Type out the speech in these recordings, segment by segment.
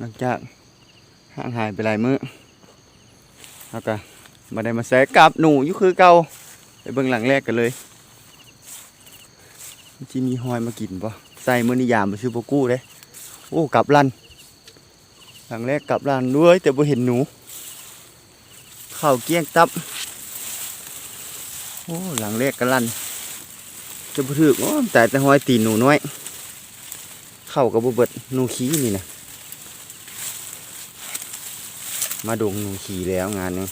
หลังจากห่างหายไปหลายมื้อแล้วก็มาได้มาแสกับหนูยู่คือเก่าไปเบิ่งหลังแรกกันเลยมันสิมีหอยมากินปะใส่มื้อนิยามไปซื้อโบกู้เด้โอ้กลับลันหลังแรกกลับลันด้วยแต่บ่เห็นหนูเข้าเกี้ยงตับโอ้หลังแรกกันลันจะบ่ถึกโอ้แต่แต่หอยตีนหนูน้อย เข้ากับบ่เบิดหนูขี้นี่นะ มาดงหนูขี้แล้วงานนี้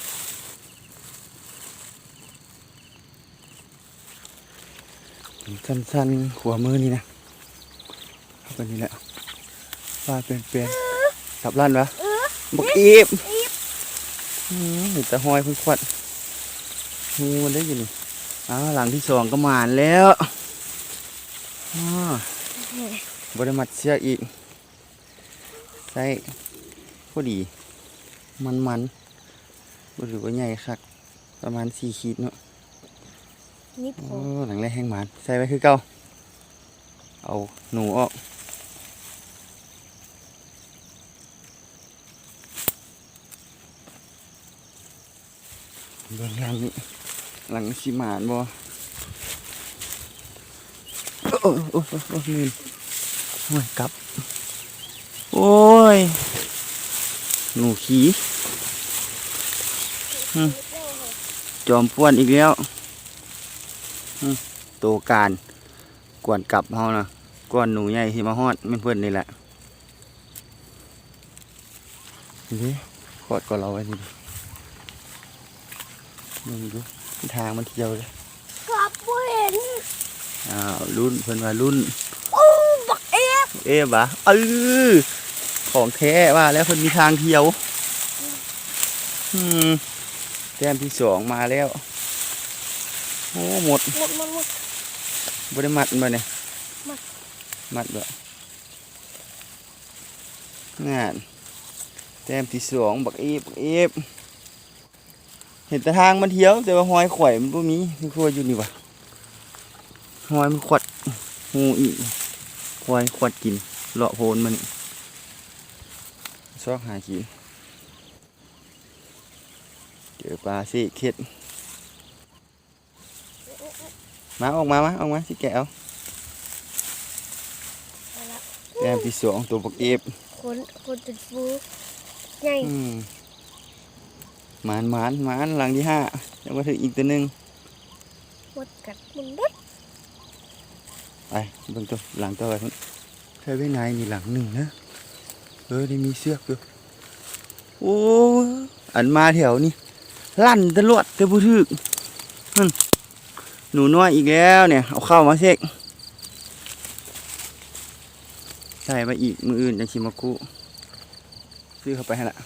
สั้นๆ หัวมือนี่นะเข้าไปนี่แหละปลาเป็นเป็นๆกลับลั่นวะบกอีบอืมเห็นแต่หอยเพิ่งควัดหูมันได้ยินอ้าวหลังที่สองก็หมานแล้วอ้าวบริมัดเชือกอีกใส่พอดี มันมันๆบ่ถือว่าใหญ่คักประมาณสี่ขีดเนาะนี่ผโอ้มหลังแรกแห้งหมานใส่ไว้คือเก่าเอาหนูออกเบื้องหลังนี่หลังสิหมานบ่โอ้ยโอ้ยโอ้ยโอ้ยมืนโอ้ยกลับ โอ้ย หนูขี้อืมจอมป้วนอีกแล้วโตการกวนกลับเฮานะกวนหนูใหญ่ที่มาฮอดแม่นเพื่อนนี่แหละนี่ขอดก่อนเราไว้นี่ดินี่ดูทางมันเที่ยวเลยกับเห็นอ้าวรุ่นเพิ่นว่ารุ่นโอ้บักเอฟเอ๊ะบะเออ ของแท้ว่าแล้วเพิ่นมีทางเที่ยว อืมแต้มที่สองมาแล้ว โอ้หมดหมดหมดหมดบ่ได้มัดมาเนี่ยมัดมัดแบบงานแต้มที่สองบักเอฟบักเอฟเห็นแต่ทางมันเที่ยว แต่ว่าหอยข่อยมันบ่มีคือครัวอยู่นี่วะหอยมันขวัดหูอีกหอยขวัดกินเลาะโพนมันนี่ ซอกหากินเจอปลาสิเข็ดมาออกมามาออกมาสิแกะเอาเอาละแต้มที่สองตัวบักเอฟคนคนติดฟูใหญ่อืมหมานหมานหมานหลังที่ห้ายังมาถึงอีกตัวหนึ่งหมดกัดมันเด็ดไปเบิ่งตัวหลังตัวไปพุ่นใช่ไว้ไหนนี่หลังหนึ่งนะ เออได้มีเสือกอยู่โอ้ยอันมาแถวนี้ลั่นตลอดแต่ผู้ถึกหนูน้อยอีกแล้วเนี่ย เอาเข้ามาเสกใส่มาอีกมืออื่นจังชิมากุซื้อเข้าไปให้ละ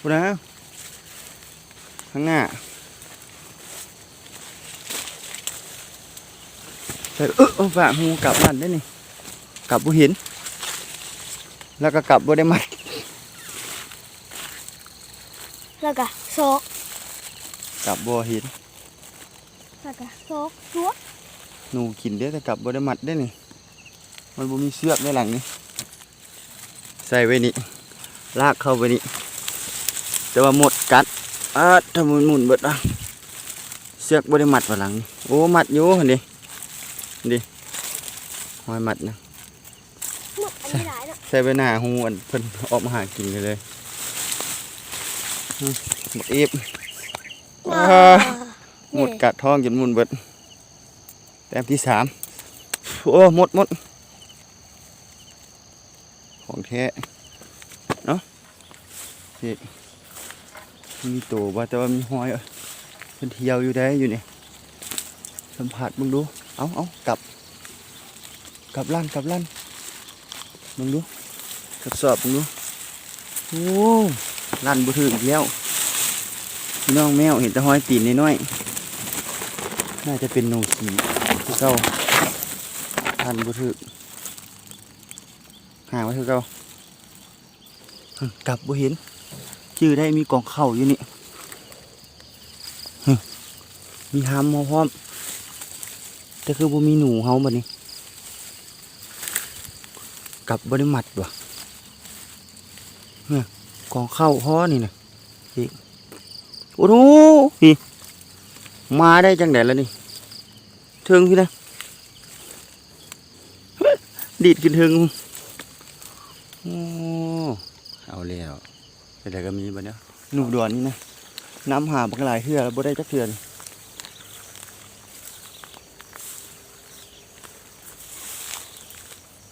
พูดนะข้างหน้าใส่เออเออฝากหูกลับบ้านได้นี่ กลับบ่เห็น แล้วก็กลับบ่ได้มัดแล้วก็โซกกลับบ่เห็นแล้วก็โซกชัวหนูกินเด้อแต่กลับบ่ได้มัดได้นี่มันบ่มีเสือกในหลังนี่ใส่ไว้นี่ลากเข้าไปนี่แต่ว่าหมดกัดอ่าถ้ามันหมุนเบิดอะเสือกบ่ได้มัดว่าหลังนี่โอ้มัดอยู่หั่นดิดิหอยมัดนะ หมดอันนี้หลายเนาะใส่ไปหน้าหูอันเพิ่นออกมาหากินกันเลยอืมหมดอีบอ่าหมดกัดท้องจนหมุนเบิดแต้มที่สามโอ้หมดหมดของแท้เนาะนี่มีโตบ่แต่ว่ามีหอยเอ้ยเพิ่นเที่ยวอยู่ได้อยู่นี่สัมผัสมึงดู เอาเอากลับ กลับลั่นกลับลั่น มึงดูทดสอบมึงดูโอ้ลั่นบ่ถึงอีกแล้วพี่น้องแมวเห็นแต่หอยตีนน้อยๆน่าจะเป็นหนูสีที่เก่าลั่นบ่ถึงห่าไว้คือเก่าหึกลับบ่เห็นชื่อได้มีก่องเข้าอยู่นี่มีหำมาพร้อมแต่คือบ่มีหนูเฮาแบัดนี้ กับบริมัดวะเนี่ยกองเข้าฮ้อนี่นะพี่โอ้โหพี่มาได้จังไดแล้วนี่เทิงพี่นะดีดขึ้นเทิงโอ้เอาแล้วแต่ก็มีบัดเนี้ยหนูดอนนี่นะน้ำหาบักหลายเทื่อแล้วบ่ได้จักเทื่อน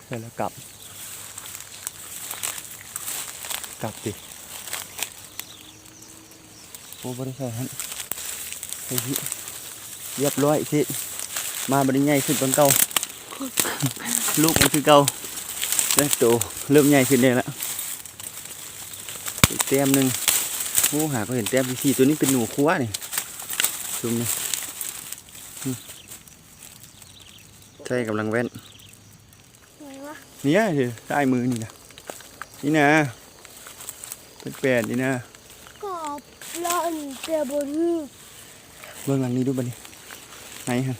เสร็จแล้วกลับ ก ลับดิโอ้บริใส่ฮันไอ้ที่เรียบร้อยสิมาบริใหญ่ขึ้นตอนเก่าลูกมันคือเก่าแล้วโตเริ่มใหญ่ขึ้นเลยละอีกแต้มหนึ่งโอ้หาก็เห็นแต้มที่สี่ตัวนี้เป็นหนูคั้วนี่ชุมนี่อืมใช่กำลังแว่นไหนวะเนี่ยเดี๋ยวใต้มือนี่นะนี่นะ เป็นแปดนี่นะกอบลอนเตียบนหือเบื้องหลังนี้ดูบันนี้ไหนฮะ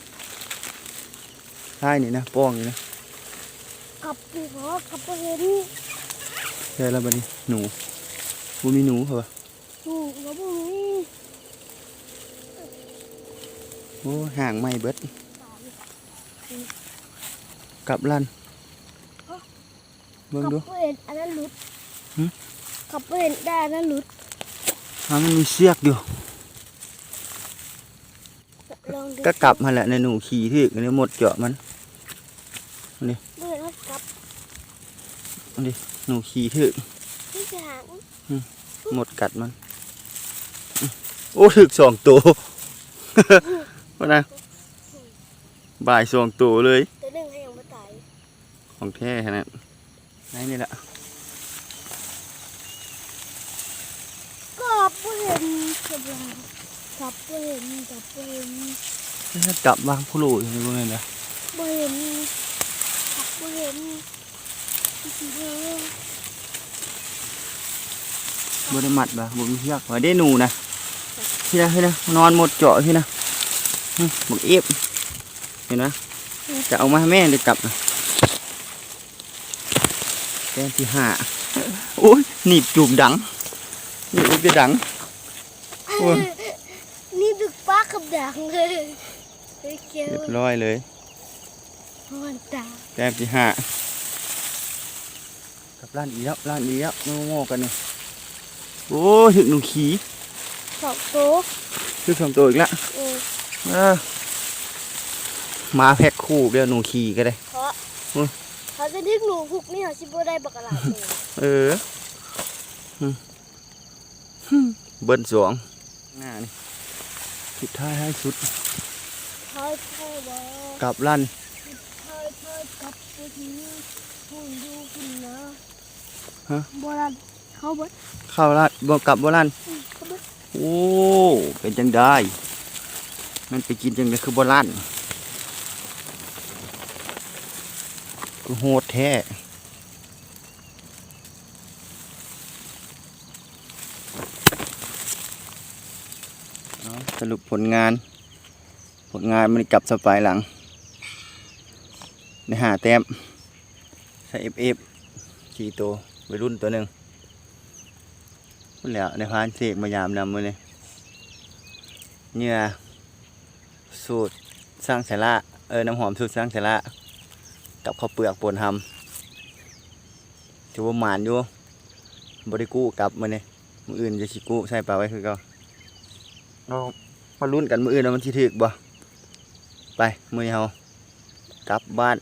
ใต้นี่นะป้องนี่นะกับปีหอกับบ่เห็นใช่แล้วบันนี้หนูบูมีหนูเหรอหูกับบ่มีโอ้ห่างไม่เบิดกลับลั่นเบิ่งกับดูบ่เห็นอันนั้นหลุด หึกับบ่เห็นได้อันนั้นหลุดอ่ามันมีเสียกอยู่ ลองดูก็กลับมาแหละในหนูขี่ที่อันนี้หมดเจาะมันบ่เห็นว่ากับหนูขี่ถึกที่จะหางหมดกัดมันอื้อโอ้ถึกสองตัวว่านะบ่ายสองตัวเลย ตัวหนึงให้ยังบ่ตายของแท้ขนาดไหนนี่แหละ กับบ่เห็น กับเรากับเห็นกับเห็นถ้ากลับวางผู้ลูอยู่ในพวกนี้นะบ่เห็นกับบ่เห็นที่สิเด้อบได้มัดบ่บ่มีเชือกว่ได้หนูนะพี่นะพี่นะนอนหมดเจาะพี่นะอื้อบอกเอฟเห็นไหมจะเอามาให้แม่ได้กลับนะแก้มที่ห้าโอ้ยหนีบจูบดังหนีบจะดัง นี่ดึกป้ากับดังเลยเฮ้ยเกียวเรียบร้อยเลยมันตาแก้มที่ห้ากับร้านอีกแล้วร้านอีกแล้วโง่ๆกันนี่โอ้ยถึงหนูขี่สองตัวถึงสองตัวอีกแล้วเออเออมาแพ็คคู่เดี๋ยวหนูขี่ก็ได้เพราะอุ๊ยเขาจะดึกหนูพุกนี่เขาชิบได้บักอะไรเลยเอออืมเบิ้ลสอง หน้านี่สุดท้ายให้สุดเฮ้ยเฮ้ยบอกกลับลั่นเฮ้ยเฮ้ยกลับไปที่คุณดูคุณนะฮะโบราณเขาเบิดเข้าลั่นบ่กลับบ่ลั่นอืมเขาเบิดโอ้เป็นจังได้ มันไปกินจังได้คือบ่ลั่นคือโหดแท้เอา สรุปผลงาน ผลงานมันกลับสปายหลังในหาแต้มใส่เอฟเอฟขี่ตัวไปรุ่นตัวหนึ่งพุ่นแล้วในพานเสกมายามนำมือเลยเหงื่อสูตรสร้างสาระเออน้ำหอมสูตรสร้างสาระกับข้าวเปลือกปนทำถือว่าหมานอยู่บริกู้กลับมาเนี่ยมืออื่นจะชิกู้ใส่ปลาไว้คือเก็ มาลุ้นกันมืออื่นว่ามันสิถึกบ่ ไป มือเฮากลับบ้าน